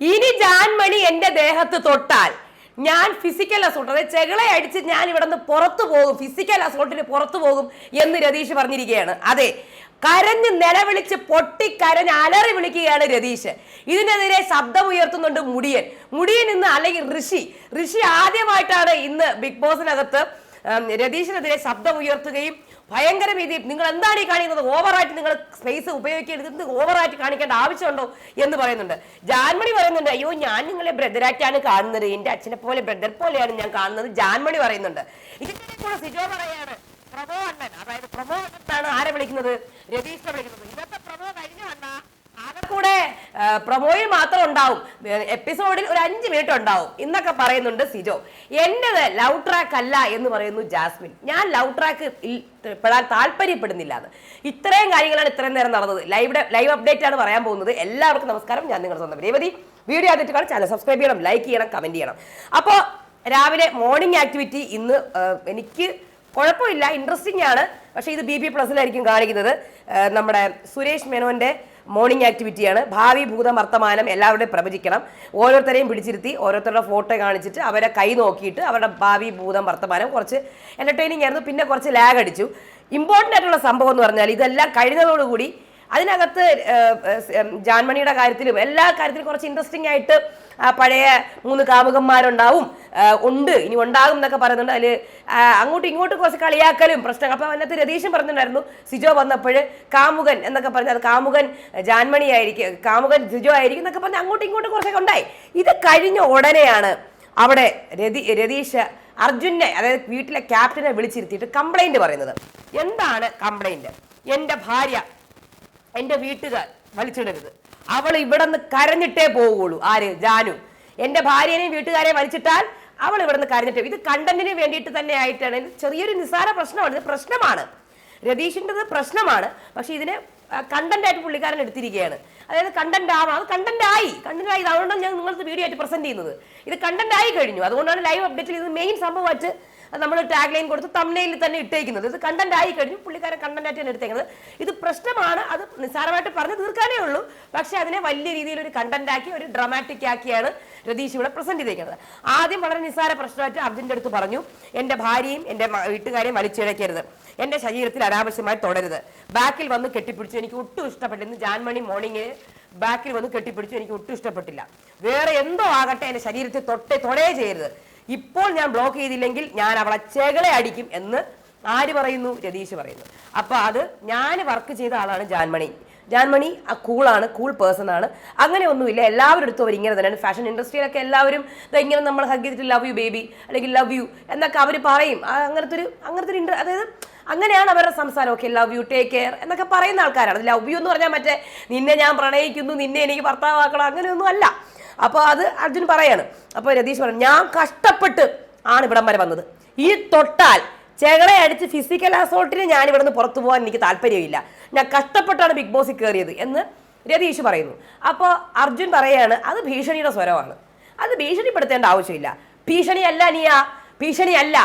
ഇനി ജാൻമണി എന്റെ ദേഹത്ത് തൊട്ടാൽ ഞാൻ ഫിസിക്കൽ അസോൾട്ട് അതായത് ചെകളെ അടിച്ച് ഞാൻ ഇവിടെ നിന്ന് പുറത്തു പോകും ഫിസിക്കൽ അസോൾട്ടിന് പുറത്തു പോകും എന്ന് രതീഷ് പറഞ്ഞിരിക്കുകയാണ്. അതെ കരഞ്ഞ് നിലവിളിച്ച് പൊട്ടിക്കരഞ്ഞ് അലറി വിളിക്കുകയാണ് രതീഷ്. ഇതിനെതിരെ ശബ്ദം ഉയർത്തുന്നുണ്ട് മുടിയൻ. മുടിയൻ ഇന്ന് അല്ലെങ്കിൽ ഋഷി. ഋഷി ആദ്യമായിട്ടാണ് ഇന്ന് ബിഗ് ബോസിനകത്ത് രതീഷിനെതിരെ ശബ്ദം ഉയർത്തുകയും ഭയങ്കര രീതിയിൽ നിങ്ങൾ എന്താണ് ഈ കാണിക്കുന്നത്? ഓവറായിട്ട് നിങ്ങൾ സ്പേസ് ഉപയോഗിക്കരുത്. ഓവറായിട്ട് കാണിക്കേണ്ട ആവശ്യമുണ്ടോ എന്ന് പറയുന്നുണ്ട്. ജാൻമണി പറയുന്നുണ്ട് അയ്യോ ഞാൻ നിങ്ങളെ ബ്രദറായിട്ടാണ് കാണുന്നത്. എന്റെ അച്ഛനെ പോലെ ബ്രദർ പോലെയാണ് ഞാൻ കാണുന്നത്. ജാൻമണി പറയുന്നുണ്ട് ഇതിനെ കൂടെ സിജോ പറയാണ്. പ്രമോ അണ്ണൻ അതായത് പ്രമോ അണ്ണൻ ആരെ വിളിക്കുന്നത്? രതീഷിനെ വിളിക്കുന്നത്. ഇന്നത്തെ പ്രമോ കഴിഞ്ഞു വന്ന ആകെ കൂടെ പ്രമോയിൽ മാത്രം ഉണ്ടാവും. എപ്പിസോഡിൽ ഒരു അഞ്ച് മിനിറ്റ് ഉണ്ടാവും. എന്നൊക്കെ പറയുന്നുണ്ട് സിജോ. എന്റേത് ലവ് ട്രാക്ക് അല്ല എന്ന് പറയുന്നു ജാസ്മിൻ. ഞാൻ ലവ് ട്രാക്ക് പെടാൻ താല്പര്യപ്പെടുന്നില്ല എന്ന് ഇത്രയും കാര്യങ്ങളാണ് ഇത്രയും നേരം നടന്നത്. ലൈവ് ലൈവ് അപ്ഡേറ്റ് ആണ് പറയാൻ പോകുന്നത്. എല്ലാവർക്കും നമസ്കാരം. ഞാൻ നിങ്ങളുടെ സ്വന്തം രേവതി. വീഡിയോ ആദ്യമായിട്ട് കാണാൻ ചാനൽ സബ്സ്ക്രൈബ് ചെയ്യണം ലൈക്ക് ചെയ്യണം കമന്റ് ചെയ്യണം. അപ്പോൾ രാവിലെ മോർണിംഗ് ആക്ടിവിറ്റി ഇന്ന് എനിക്ക് കുഴപ്പമില്ല. ഇൻട്രസ്റ്റിംഗ് ആണ്. പക്ഷേ ഇത് ബി പി പ്ലസിലായിരിക്കും കാണിക്കുന്നത്. നമ്മുടെ സുരേഷ് മേനോന്റെ മോർണിംഗ് ആക്ടിവിറ്റിയാണ് ഭാവി ഭൂതം വർത്തമാനം എല്ലാവരുടെയും പ്രവചിക്കണം. ഓരോരുത്തരെയും പിടിച്ചിരുത്തി ഓരോരുത്തരുടെ ഫോട്ടോ കാണിച്ചിട്ട് അവരെ കൈ നോക്കിയിട്ട് അവരുടെ ഭാവി ഭൂതം വർത്തമാനം കുറച്ച് എന്റർടൈനിങ് ആയിരുന്നു. പിന്നെ കുറച്ച് ലാഗ് അടിച്ചു. ഇമ്പോർട്ടന്റ് ആയിട്ടുള്ള സംഭവം എന്ന് പറഞ്ഞാൽ ഇതെല്ലാം കഴിഞ്ഞതോടുകൂടി അതിനകത്ത് ജാൻമണിയുടെ കാര്യത്തിലും എല്ലാ കാര്യത്തിലും കുറച്ച് ഇൻട്രസ്റ്റിംഗ് ആയിട്ട് പഴയ മൂന്ന് കാമുകന്മാരുണ്ടാവും. ഉണ്ട് ഇനി ഉണ്ടാകും എന്നൊക്കെ പറയുന്നുണ്ട്. അതിൽ അങ്ങോട്ടും ഇങ്ങോട്ടും കുറച്ച് കളിയാക്കലും പ്രശ്നങ്ങൾ. അപ്പോൾ അതിനകത്ത് രതീശൻ പറഞ്ഞിട്ടുണ്ടായിരുന്നു സിജോ വന്നപ്പോൾ കാമുകൻ എന്നൊക്കെ പറഞ്ഞ് അത് കാമുകൻ ജാൻമണി ആയിരിക്കും കാമുകൻ സിജോ ആയിരിക്കും എന്നൊക്കെ പറഞ്ഞ് അങ്ങോട്ടും ഇങ്ങോട്ടും കുറച്ചൊക്കെ ഉണ്ടായി. ഇത് കഴിഞ്ഞ ഉടനെയാണ് അവിടെ രതി രതീഷ് അർജുനെ അതായത് വീട്ടിലെ ക്യാപ്റ്റനെ വിളിച്ചിരുത്തിയിട്ട് കംപ്ലൈന്റ് പറയുന്നത്. എന്താണ് കംപ്ലൈന്റ് എന്റെ ഭാര്യ എന്റെ വീട്ടുകാർ വലിച്ചിടരുത്. അവൾ ഇവിടെ നിന്ന് കരഞ്ഞിട്ടേ പോവുള്ളൂ ആര്? ജാനു. എന്റെ ഭാര്യനെയും വീട്ടുകാരെയും വലിച്ചിട്ടാൽ അവൾ ഇവിടെ നിന്ന് കരഞ്ഞിട്ടേ ഇത് കണ്ടന്റിന് വേണ്ടിയിട്ട് തന്നെ ആയിട്ടാണ്. ചെറിയൊരു നിസ്സാര പ്രശ്നമാണ്. ഇത് പ്രശ്നമാണ്. രതീഷിന്റെത് പ്രശ്നമാണ്. പക്ഷേ ഇതിനെ കണ്ടന്റ് ആയിട്ട് പുള്ളിക്കാരൻ എടുത്തിരിക്കുകയാണ്. അതായത് കണ്ടന്റ് ആവാം. അത് കണ്ടന്റ് ആയി. കണ്ടന്റ് ആയി. അതുകൊണ്ടാണ് ഞാൻ നിങ്ങൾക്ക് വീഡിയോ ആയിട്ട് പ്രസന്റ് ചെയ്യുന്നത്. ഇത് കണ്ടന്റ് ആയി കഴിഞ്ഞു. അതുകൊണ്ടാണ് ലൈവ് അപ്ഡേറ്റിൽ ഇത് മെയിൻ സംഭവമായിട്ട് നമ്മൾ ടാഗ് ലൈൻ കൊടുത്ത് തമ്മിൽ തന്നെ ഇട്ടേക്കുന്നത്. ഇത് കണ്ടന്റ് ആയി കഴിഞ്ഞു പുള്ളിക്കാരൻ കണ്ടന്റ് തന്നെ എടുത്തേക്കുന്നത്. ഇത് പ്രശ്നമാണ് അത് നിസ്സാരമായിട്ട് പറഞ്ഞു തീർക്കാനേ ഉള്ളൂ. പക്ഷെ അതിനെ വലിയ രീതിയിൽ ഒരു കണ്ടന്റ് ആക്കി ഒരു ഡ്രാമാറ്റിക് ആക്കിയാണ് രതീഷ് ഇവിടെ പ്രസന്റ് ചെയ്തേക്കുന്നത്. ആദ്യം വളരെ നിസ്സാര പ്രശ്നമായിട്ട് അർജുന്റെ അടുത്ത് പറഞ്ഞു എന്റെ ഭാര്യയും എന്റെ വീട്ടുകാരെയും വലിച്ചിഴക്കരുത്. എന്റെ ശരീരത്തിൽ അനാവശ്യമായി തുടരുത്. ബാക്കിൽ വന്ന് കെട്ടിപ്പിടിച്ചു എനിക്ക് ഒട്ടും ഇഷ്ടപ്പെട്ടില്ല. ഇന്ന് ജാൻമണി മോർണിംഗ് ബാക്കിൽ വന്ന് കെട്ടിപ്പിടിച്ചു എനിക്ക് ഒട്ടും ഇഷ്ടപ്പെട്ടില്ല. വേറെ എന്തോ ആകട്ടെ എന്റെ ശരീരത്തിൽ തൊട്ടേ തൊടേ ചെയ്യരുത്. ഇപ്പോൾ ഞാൻ ബ്ലോക്ക് ചെയ്തില്ലെങ്കിൽ ഞാൻ അവളെ ചെകളെ അടിക്കും എന്ന് ആര് പറയുന്നു? രതീഷ് പറയുന്നു. അപ്പൊ അത് ഞാൻ വർക്ക് ചെയ്ത ആളാണ് ജാൻമണി. ജാൻമണി ആ കൂളാണ് കൂൾ പേഴ്സൺ ആണ്. അങ്ങനെ ഒന്നുമില്ല. എല്ലാവരും അടുത്തും അവർ ഇങ്ങനെ തന്നെയാണ്. ഫാഷൻ ഇൻഡസ്ട്രിയിലൊക്കെ എല്ലാവരും ഇങ്ങനെ നമ്മൾ ഹഗ് ചെയ്തിട്ട് ലവ് യു ബേബി അല്ലെങ്കിൽ ലവ് യു എന്നൊക്കെ അവർ പറയും. അങ്ങനത്തെ ഒരു അങ്ങനത്തെ ഒരു അതായത് അങ്ങനെയാണ് അവരുടെ സംസാരം. Okay love you take care എന്നൊക്കെ പറയുന്ന ആൾക്കാരാണ്. ലവ് യു എന്ന് പറഞ്ഞാൽ മറ്റേ നിന്നെ ഞാൻ പ്രണയിക്കുന്നു നിന്നെ എനിക്ക് ഭർത്താവാക്കണം അങ്ങനെയൊന്നും അല്ല. അപ്പോൾ അത് അർജുൻ പറയാണ്. അപ്പോൾ രതീഷ് പറഞ്ഞു ഞാൻ കഷ്ടപ്പെട്ട് ആണ് ഇവിടം വരെ വന്നത്. ഈ തൊട്ടാൽ ചെകളെ അടിച്ച് ഫിസിക്കൽ അസോൾട്ടിന് ഞാൻ ഇവിടെ നിന്ന് പുറത്തു പോകാൻ എനിക്ക് താല്പര്യമില്ല. ഞാൻ കഷ്ടപ്പെട്ടാണ് ബിഗ് ബോസിൽ കയറിയത് എന്ന് രതീഷ് പറയുന്നു. അപ്പോൾ അർജുൻ പറയാണ് അത് ഭീഷണിയുടെ സ്വരമാണ്. അത് ഭീഷണിപ്പെടുത്തേണ്ട ആവശ്യമില്ല. ഭീഷണിയല്ല നീയാ ഭീഷണിയല്ല.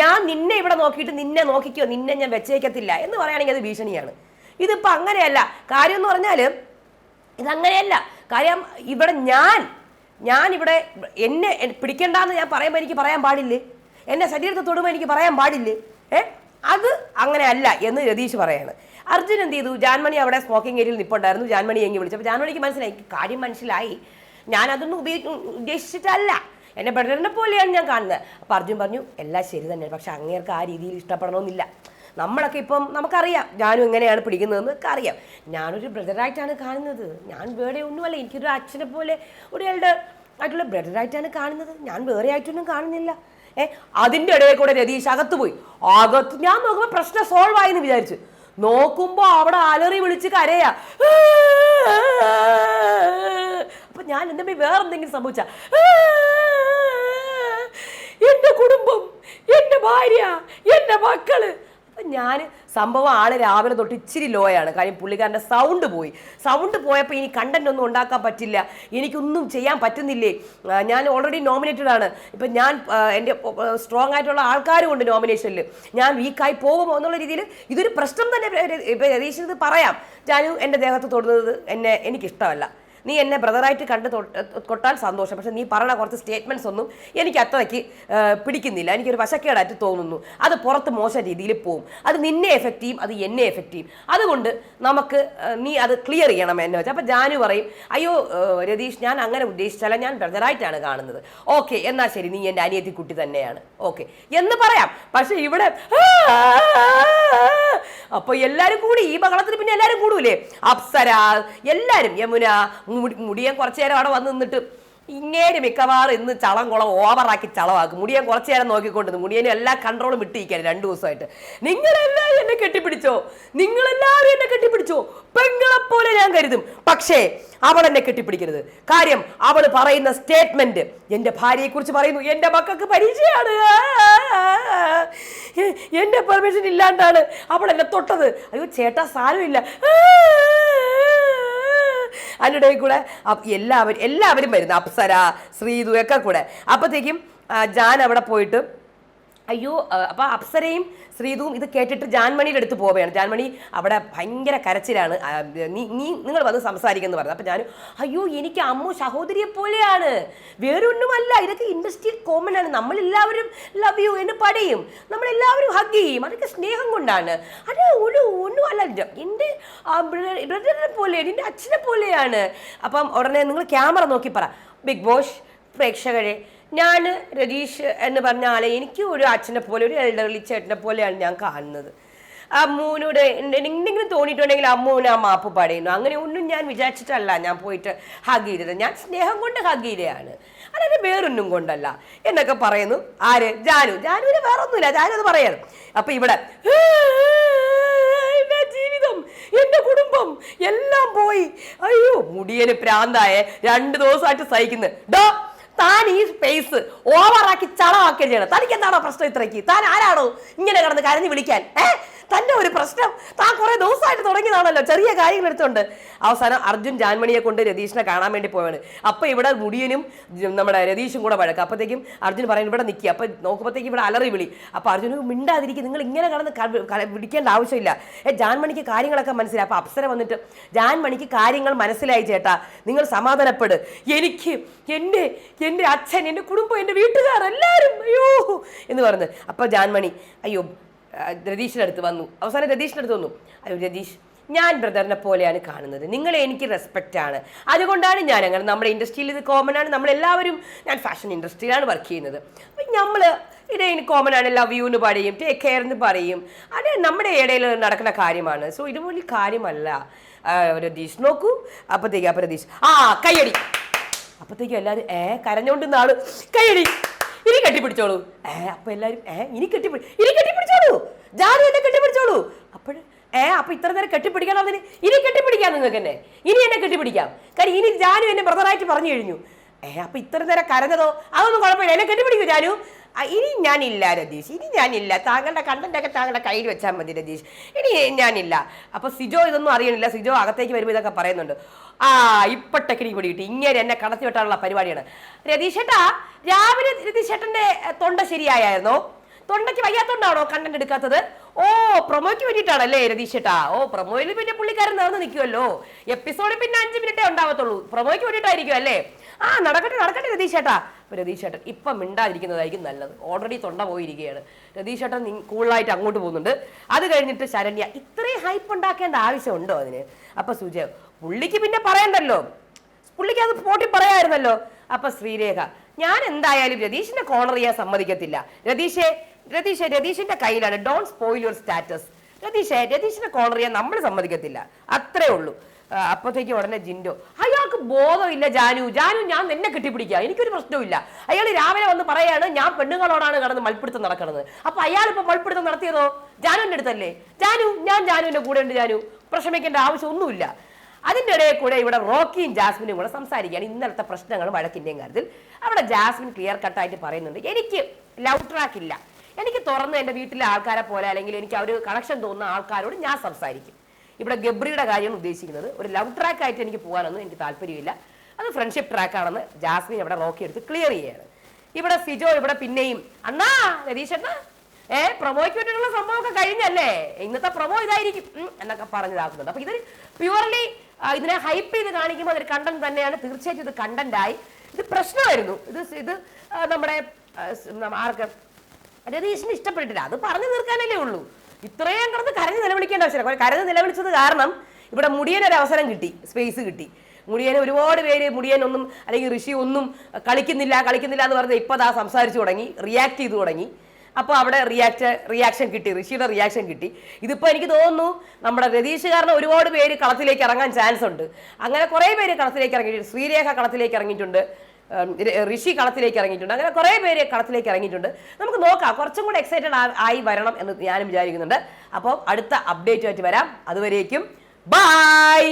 ഞാൻ നിന്നെ ഇവിടെ നോക്കിയിട്ട് നിന്നെ നോക്കിക്കോ നിന്നെ ഞാൻ വെച്ചേക്കത്തില്ല. എന്ന് പറയുകയാണെങ്കിൽ അത് ഭീഷണിയാണ്. ഇതിപ്പോൾ അങ്ങനെയല്ല. കാര്യം എന്ന് പറഞ്ഞാൽ ഇതങ്ങനെയല്ല. കാര്യം ഇവിടെ ഞാൻ ഞാൻ ഇവിടെ എന്നെ പിടിക്കണ്ടെന്ന് ഞാൻ പറയുമ്പോൾ എനിക്ക് പറയാൻ പാടില്ലേ? എന്നെ ശരീരത്തെ തൊടുമ്പോൾ എനിക്ക് പറയാൻ പാടില്ലേ? ഏ? അത് അങ്ങനെ അല്ല എന്ന് രതീഷ് പറയാണ്. അർജുൻ എന്ത് ചെയ്തു? ജാൻമണി അവിടെ സ്മോക്കിംഗ് ഏരിയയിൽ നിൽപ്പുണ്ടായിരുന്നു ജാൻമണി എങ്ങി വിളിച്ചപ്പോൾ ജാൻമണിക്ക് മനസ്സിലായി. കാര്യം മനസ്സിലായി. ഞാൻ അതൊന്നും ഉപയോഗി ഉദ്ദേശിച്ചിട്ടല്ല. എന്നെ ബ്രദറിനെ പോലെയാണ് ഞാൻ കാണുന്നത്. അപ്പോൾ അർജുൻ പറഞ്ഞു എല്ലാം ശരി തന്നെയാണ് പക്ഷെ അങ്ങേർക്ക് ആ രീതിയിൽ ഇഷ്ടപ്പെടണമെന്നില്ല. നമ്മളൊക്കെ ഇപ്പം നമുക്കറിയാം ഞാനും എങ്ങനെയാണ് പിടിക്കുന്നതെന്ന് ഒക്കെ അറിയാം. ഞാനൊരു ബ്രദറായിട്ടാണ് കാണുന്നത്. ഞാൻ വേറെ ഒന്നുമല്ല എനിക്കൊരു അച്ഛനെ പോലെ ഒരു എൽഡർ ആയിട്ടുള്ള ബ്രദറായിട്ടാണ് കാണുന്നത്. ഞാൻ വേറെ ആയിട്ടൊന്നും കാണുന്നില്ല. ഏ അതിന്റെ ഇടയിൽ കൂടെ രതീഷ് അകത്ത് പോയി അകത്ത് ഞാൻ നോക്കുമ്പോൾ പ്രശ്നം സോൾവ് എന്ന് വിചാരിച്ചു. നോക്കുമ്പോൾ അവിടെ അലറി വിളിച്ച് കരയാ. അപ്പൊ ഞാൻ എന്റെ വേറെ എന്തെങ്കിലും സംഭവിച്ച. എന്റെ കുടുംബം എന്റെ ഭാര്യ എന്റെ മക്കൾ അപ്പൊ ഞാൻ സംഭവം ആൾ രാവിലെ തൊട്ട് ഇച്ചിരി ലോ ആണ്. കാര്യം പുള്ളിക്കാരന്റെ സൗണ്ട് പോയി. സൗണ്ട് പോയപ്പോൾ ഇനി കണ്ടന്റ് ഒന്നും ഉണ്ടാക്കാൻ പറ്റില്ല. എനിക്കൊന്നും ചെയ്യാൻ പറ്റുന്നില്ലേ? ഞാൻ ഓൾറെഡി നോമിനേറ്റഡ് ആണ്. ഇപ്പം ഞാൻ എന്റെ സ്ട്രോങ് ആയിട്ടുള്ള ആൾക്കാരും ഉണ്ട് നോമിനേഷനിൽ ഞാൻ വീക്കായി പോകുമോ എന്നുള്ള രീതിയിൽ ഇതൊരു പ്രശ്നം തന്നെ ഇത് പറയാം. ഞാനും എന്റെ ദേഹത്ത് തൊടുന്നത് എന്നെ എനിക്കിഷ്ടമല്ല. നീ എന്നെ ബ്രദറായിട്ട് കണ്ട് കൊട്ടാൻ സന്തോഷം. പക്ഷെ നീ പറയണ കുറച്ച് സ്റ്റേറ്റ്മെന്റ്സ് ഒന്നും എനിക്ക് അത്രയ്ക്ക് പിടിക്കുന്നില്ല. എനിക്കൊരു വശക്കേടായിട്ട് തോന്നുന്നു. അത് പുറത്ത് മോശം രീതിയിൽ പോവും. അത് നിന്നെ എഫക്റ്റ് ചെയ്യും അത് എന്നെ എഫക്റ്റ് ചെയ്യും. അതുകൊണ്ട് നമുക്ക് നീ അത് ക്ലിയർ ചെയ്യണം എന്നെ വെച്ചാൽ അപ്പം ജാനു പറയും അയ്യോ രതീഷ് ഞാൻ അങ്ങനെ ഉദ്ദേശിച്ചാല ഞാൻ ബ്രദറായിട്ടാണ് കാണുന്നത്. ഓക്കെ എന്നാൽ ശരി. നീ എന്റെ അനിയത്തി കുട്ടി തന്നെയാണ്. ഓക്കെ. എന്ന് പറയാം. പക്ഷെ ഇവിടെ അപ്പൊ എല്ലാരും കൂടി ഈ ബഹളത്തിന് പിന്നെ എല്ലാരും കൂടൂലേ അപ്സര എല്ലാരും യമുന മുടി- മുടിയൻ കുറച്ചു നേരം അവിടെ വന്ന് നിന്നിട്ട് ഇങ്ങേര് മിക്കവാറും ഇന്ന് ചളം കുളം ഓവറാക്കി ചളവാക്കും. മുടിയൻ കുറച്ചു നേരം നോക്കിക്കൊണ്ടിരുന്നു മുടിയനും എല്ലാ കൺട്രോളും വിട്ടിരിക്കാൻ രണ്ടു ദിവസമായിട്ട്. നിങ്ങളെല്ലാവരും എന്നെ കെട്ടിപ്പിടിച്ചോ? നിങ്ങളെല്ലാവരും എന്നെ കെട്ടിപ്പിടിച്ചോ? പെങ്ങളെ പോലെ ഞാൻ കരുതും. പക്ഷേ അവൾ എന്നെ കെട്ടിപ്പിടിക്കരുത്. കാര്യം അവൾ പറയുന്ന സ്റ്റേറ്റ്മെന്റ് എന്റെ ഭാര്യയെ കുറിച്ച് പറയുന്നു. എന്റെ മക്കൾക്ക് പരീക്ഷയാണ്. എന്റെ പെർമിഷൻ ഇല്ലാണ്ടാണ് അവൾ എന്നെ തൊട്ടത്. അയ്യോ ചേട്ടാ സാരമില്ല. അതിനിടയിൽ കൂടെ എല്ലാവരും എല്ലാവരും വരുന്നു. അപ്സര ശ്രീതു ഒക്കെ കൂടെ. അപ്പോഴത്തേക്കും ജാൻ അവിടെ പോയിട്ട് അയ്യോ അപ്പോൾ അപ്പൊ അപ്സരയും ശ്രീതുവും ഇത് കേട്ടിട്ട് ജാൻമണിയുടെ അടുത്ത് പോവുകയാണ്. ജാൻമണി അവിടെ ഭയങ്കര കരച്ചിലാണ്. നീ നീ നിങ്ങൾ വന്ന് സംസാരിക്കുന്നു പറഞ്ഞു. അപ്പൊ ഞാൻ അയ്യോ എനിക്ക് അമ്മു സഹോദരിയെ പോലെയാണ്. വേറൊന്നുമല്ല ഇതൊക്കെ ഇൻഡസ്ട്രിയിൽ കോമൺ ആണ്. നമ്മളെല്ലാവരും ലവ് യു എന്ന് പടയും നമ്മളെല്ലാവരും ഹഗ് ചെയ്യും. അതൊക്കെ സ്നേഹം കൊണ്ടാണ്. അത് ഒരു ഒന്നുമല്ല എന്റെ ബ്രദറിനെ പോലെയാണ് എന്റെ അച്ഛനെ പോലെയാണ്. അപ്പം ഉടനെ നിങ്ങൾ ക്യാമറ നോക്കി പറ. ബിഗ് ബോസ് പ്രേക്ഷകരെ ഞാൻ രതീഷ് എന്ന് പറഞ്ഞ ആളെ എനിക്ക് ഒരു അച്ഛനെ പോലെ ഒരു എൽഡർലി ചേട്ടനെ പോലെയാണ് ഞാൻ കാണുന്നത്. അമ്മൂനോട് എന്തെ- എന്തെങ്കിലും തോന്നിയിട്ടുണ്ടെങ്കിൽ അമ്മൂന് ആ മാപ്പ് പറയുന്നു. അങ്ങനെ ഒന്നും ഞാൻ വിചാരിച്ചിട്ടല്ല ഞാൻ പോയിട്ട് ഹഗ് ചെയ്തത്. ഞാൻ സ്നേഹം കൊണ്ട് ഹഗീരയാണ് അല്ലാതെ വേറൊന്നും കൊണ്ടല്ല. എന്നൊക്കെ പറയുന്നു. ആര്? ജാനു. ജാനുവിന് വേറൊന്നുമില്ല. ജാനു അത് പറയണം. അപ്പൊ ഇവിടെ ജീവിതം എന്റെ കുടുംബം എല്ലാം പോയി. അയ്യോ മുടിയന് പ്രാന്തായ. രണ്ട് ദിവസമായിട്ട് സഹിക്കുന്നു. ഡോ സ്പേസ് ഓവറാക്കി ചളമാക്കി ചെയ്യണം. തനിക്ക് എന്താണോ പ്രശ്നം ഇത്രയ്ക്ക്? താൻ ആരാണോ? ഇങ്ങനെ കിടന്ന് കരഞ്ഞു വിളിക്കാൻ. ഏ? തന്റെ ഒരു പ്രശ്നം. താൻ കുറെ ദിവസമായിട്ട് തുടങ്ങിയതാണല്ലോ. ചെറിയ കാര്യങ്ങൾ എടുത്തുകൊണ്ട്. അവസാനം അർജുൻ ജാൻമണിയെ കൊണ്ട് രതീഷിനെ കാണാൻ വേണ്ടി പോവാണ്. അപ്പൊ ഇവിടെ മുടിയനും നമ്മുടെ രതീഷും കൂടെ വഴക്ക്. അപ്പോഴത്തേക്കും അർജുൻ പറയുന്നത് ഇവിടെ നിൽക്കുക അപ്പൊ നോക്കുമ്പോഴത്തേക്കും ഇവിടെ അലറി വിളി. അപ്പൊ അർജുന് മിണ്ടാതിരിക്കും. നിങ്ങൾ ഇങ്ങനെ കടന്ന് വിളിക്കേണ്ട ആവശ്യമില്ല. ഏ ജാൻമണിക്ക് കാര്യങ്ങളൊക്കെ മനസ്സിലായി. അപ്പൊ അപ്സര വന്നിട്ട് ജാൻമണിക്ക് കാര്യങ്ങൾ മനസ്സിലായി ചേട്ടാ. നിങ്ങൾ സമാധാനപ്പെട്. എനിക്ക് എന്റെ എന്റെ അച്ഛൻ എന്റെ കുടുംബം എന്റെ വീട്ടുകാർ എല്ലാവരും അയ്യോ എന്ന് പറഞ്ഞു. അപ്പൊ ജാൻമണി അയ്യോ രതീഷിന്റെ അടുത്ത് വന്നു. അവസാനം രതീഷിന്റെ അടുത്ത് വന്നു. അയ്യോ രതീഷ് ഞാൻ ബ്രദറിനെ പോലെയാണ് കാണുന്നത്. നിങ്ങൾ എനിക്ക് റെസ്പെക്റ്റ് ആണ്. അതുകൊണ്ടാണ് ഞാൻ അങ്ങനെ നമ്മുടെ ഇൻഡസ്ട്രിയിൽ ഇത് കോമൺ ആണ്. നമ്മളെല്ലാവരും ഞാൻ ഫാഷൻ ഇൻഡസ്ട്രിയിലാണ് വർക്ക് ചെയ്യുന്നത്. അപ്പം നമ്മൾ ഇത് കോമൺ ആണ്. ലവ് യു എന്ന് പറയും ടേക്ക് കെയർ എന്ന് പറയും. അത് നമ്മുടെ ഇടയിൽ നടക്കുന്ന കാര്യമാണ്. സോ ഇതുപോലെ കാര്യമല്ല. രതീഷ് നോക്കൂ. അപ്പോഴത്തേക്ക് അപ്പം രതീഷ് ആ കയ്യടി. അപ്പോഴത്തേക്കും എല്ലാവരും ഏ കരഞ്ഞോണ്ടുന്ന ആൾ കൈയടി ഇനി കെട്ടിപ്പിടിച്ചോളൂ. ഏ അപ്പം എല്ലാവരും ഏ ഇനി കെട്ടിപ്പിടി ഇനി കെട്ടിപ്പിടിച്ചോളൂ. ജാനു എന്നെ കെട്ടിപ്പിടിച്ചോളൂ. അപ്പോൾ ഏ അപ്പൊ ഇത്ര നേരം കെട്ടിപ്പിടിക്കാൻ അതിന്? ഇനി കെട്ടിപ്പിടിക്കാം നിങ്ങൾക്ക് എന്നെ ഇനി എന്നെ കെട്ടിപ്പിടിക്കാം. കാര്യം ഇനി ജാനു എന്നെ ബ്രദറായിട്ട് പറഞ്ഞു കഴിഞ്ഞു. ഏ അപ്പൊ ഇത്ര നേരം കരഞ്ഞതോ? അതൊന്നും കുഴപ്പമില്ല. എന്നെ കെട്ടിപ്പിടിക്കൂ ജാനു. ഇനി ഞാനില്ല രതീഷ്. ഇനി ഞാനില്ല. താങ്കളുടെ കണ്ടന്റൊക്കെ താങ്കളുടെ കയ്യിൽ വെച്ചാൽ മതി രതീഷ്. ഇനി ഞാനില്ല. അപ്പൊ സിജോ ഇതൊന്നും അറിയണില്ല. സിജോ അകത്തേക്ക് വരുമ്പോൾ ഇതൊക്കെ പറയുന്നുണ്ട്. ആ ഇപ്പൊ ടെക്നിക്ക് കൂടി കിട്ടി ഇങ്ങനെ എന്നെ കടത്തി വെട്ടാനുള്ള പരിപാടിയാണ് രതീഷേട്ടാ രാവിലെ രതീഷ് തൊണ്ട ശരിയായിരുന്നോ തൊണ്ടയ്ക്ക് വയ്യാത്തോണ്ടാണോ കണ്ടന്റ് എടുക്കാത്തത്? ഓ പ്രൊമോയ്ക്ക് വേണ്ടിയിട്ടാണല്ലേ രതീഷ് ചേട്ടാ. ഓ പ്രൊമോയിൽ പിന്നെ പുള്ളിക്കാരൻ നേർന്ന് നിൽക്കുമല്ലോ എപ്പിസോഡിൽ പിന്നെ അഞ്ച് മിനിറ്റേ ഉണ്ടാവത്തുള്ളൂ. പ്രൊമോയ്ക്ക് വേണ്ടിയിട്ടായിരിക്കും അല്ലേ? ആ നടക്കട്ടെ നടക്കട്ടെ രതീഷ് രതീഷേട്ടൻ ഇപ്പം മിണ്ടാതിരിക്കുന്നതായിരിക്കും നല്ലത്. ഓൾറെഡി തൊണ്ട പോയിരിക്കുകയാണ്. രതീഷ് ഏട്ടൻ കൂളായിട്ട് അങ്ങോട്ട് പോകുന്നുണ്ട്. അത് കഴിഞ്ഞിട്ട് ശരണ്യ ഇത്രയും ഹൈപ്പ് ഉണ്ടാക്കേണ്ട ആവശ്യമുണ്ടോ അതിന്? അപ്പൊ സുജയ പുള്ളിക്ക് പിന്നെ പറയണ്ടല്ലോ. പുള്ളിക്ക് അത് പോട്ടി പറയായിരുന്നല്ലോ. അപ്പൊ ശ്രീരേഖ ഞാൻ എന്തായാലും രതീഷിന്റെ കോർണർ ചെയ്യാൻ സമ്മതിക്കത്തില്ല. രതീഷെ രതീഷെ രതീഷിന്റെ കയ്യിലാണ്. Don't spoil your status Ratheesh രതീഷിനെ collar ചെയ്യാൻ നമ്മൾ സമ്മതിക്കത്തില്ല. അത്രേ ഉള്ളൂ. അപ്പോഴത്തേക്ക് ഉടനെ ജിൻഡോ അയാൾക്ക് ബോധമില്ല ജാനു. ജാനു ഞാൻ നിന്നെ കെട്ടിപ്പിടിക്കുക എനിക്കൊരു പ്രശ്നവുമില്ല. അയാൾ രാവിലെ വന്ന് പറയാണ് ഞാൻ പെണ്ണുങ്ങളോടാണ് കടന്ന് മൽപ്പിടുത്തം നടക്കുന്നത് അപ്പൊ അയാൾ ഇപ്പൊ മൽപ്പിടുത്തം നടത്തിയതോ? ജാനുവിന്റെ അടുത്തല്ലേ? ജാനു ഞാൻ ജാനുവിന്റെ കൂടെ ഉണ്ട് ജാനു. പ്രശ്നമിക്കേണ്ട ആവശ്യമൊന്നുമില്ല. അതിന്റെ ഇടയിൽ കൂടെ ഇവിടെ റോക്കിയും ജാസ്മിനും കൂടെ സംസാരിക്കുകയാണ് ഇന്നലത്തെ പ്രശ്നങ്ങൾ വഴക്കിന്റെയും കാര്യത്തിൽ. അവിടെ ജാസ്മിൻ ക്ലിയർ കട്ടായിട്ട് പറയുന്നുണ്ട് എനിക്ക് ലവ് ട്രാക്ക് ഇല്ല. എനിക്ക് തുറന്ന് എന്റെ വീട്ടിലെ ആൾക്കാരെ പോലെ അല്ലെങ്കിൽ എനിക്ക് ഒരു കണക്ഷൻ തോന്നുന്ന ആൾക്കാരോട് ഞാൻ സംസാരിക്കും. ഇവിടെ ഗബ്രിയുടെ കാര്യമാണ് ഉദ്ദേശിക്കുന്നത് ഒരു ലവ് ട്രാക്ക് ആയിട്ട് എനിക്ക് പോകാനൊന്നും എനിക്ക് താല്പര്യമില്ല. അത് ഫ്രണ്ട്ഷിപ്പ് ട്രാക്കാണെന്ന് ജാസ്മിൻ ഇവിടെ റോക്കി എടുത്ത് ക്ലിയർ ചെയ്യാണ്. ഇവിടെ സിജോ ഇവിടെ പിന്നെയും അണ്ണാ രതീഷ് അണ്ണാ ഏ പ്രൊമോയ്ക്ക് വേണ്ടിയിട്ടുള്ള സംഭവമൊക്കെ കഴിഞ്ഞല്ലേ? ഇന്നത്തെ പ്രൊമോ ഇതായിരിക്കും. എന്നൊക്കെ പറഞ്ഞതാക്കുന്നുണ്ട് അപ്പൊ ഇത് പ്യുവർലി ഇതിനെ ഹൈപ്പ് ചെയ്ത് കാണിക്കുമ്പോൾ അതൊരു കണ്ടന്റ് തന്നെയാണ്. തീർച്ചയായിട്ടും ഇത് കണ്ടന്റായി ഇത് പ്രശ്നമായിരുന്നു. ഇത് ഇത് നമ്മുടെ ആ, ആർക്ക് രതീഷിന് ഇഷ്ടപ്പെട്ടിട്ടില്ല. അത് പറഞ്ഞു തീർക്കാനല്ലേ ഉള്ളൂ. ഇത്രയും കിടന്ന് കരഞ്ഞ് നിലവിളിക്കേണ്ട ആവശ്യമില്ല. കരഞ്ഞ് നിലവിളിച്ചത് കാരണം ഇവിടെ മുടിയൻ ഒരു അവസരം കിട്ടി സ്പേസ് കിട്ടി. മുടിയനെ ഒരുപാട് പേര് മുടിയനൊന്നും അല്ലെങ്കിൽ ഋഷി ഒന്നും കളിക്കുന്നില്ല കളിക്കുന്നില്ല എന്ന് പറഞ്ഞ് ഇപ്പോൾ ദാ സംസാരിച്ചു തുടങ്ങി റിയാക്ട് ചെയ്തു തുടങ്ങി. അപ്പോൾ അവിടെ റിയാക്ട് റിയാക്ഷൻ കിട്ടി ഋഷിയുടെ റിയാക്ഷൻ കിട്ടി. ഇതിപ്പോൾ എനിക്ക് തോന്നുന്നു നമ്മുടെ രതീഷ് കാരണം ഒരുപാട് പേര് കളത്തിലേക്ക് ഇറങ്ങാൻ ചാൻസ് ഉണ്ട്. അങ്ങനെ കുറേ പേര് കളത്തിലേക്ക് ഇറങ്ങിയിട്ടുണ്ട്. ശ്രീരേഖ കളത്തിലേക്ക് ഇറങ്ങിയിട്ടുണ്ട്. ഋഷി കളത്തിലേക്ക് ഇറങ്ങിയിട്ടുണ്ട്. അങ്ങനെ കുറേ പേര് കളത്തിലേക്ക് ഇറങ്ങിയിട്ടുണ്ട്. നമുക്ക് നോക്കാം കുറച്ചും കൂടെ എക്സൈറ്റഡ് ആയി വരണം എന്ന് ഞാനും വിചാരിക്കുന്നുണ്ട്. അപ്പോൾ അടുത്ത അപ്ഡേറ്റ് ആയിട്ട് വരാം. അതുവരേക്കും ബൈ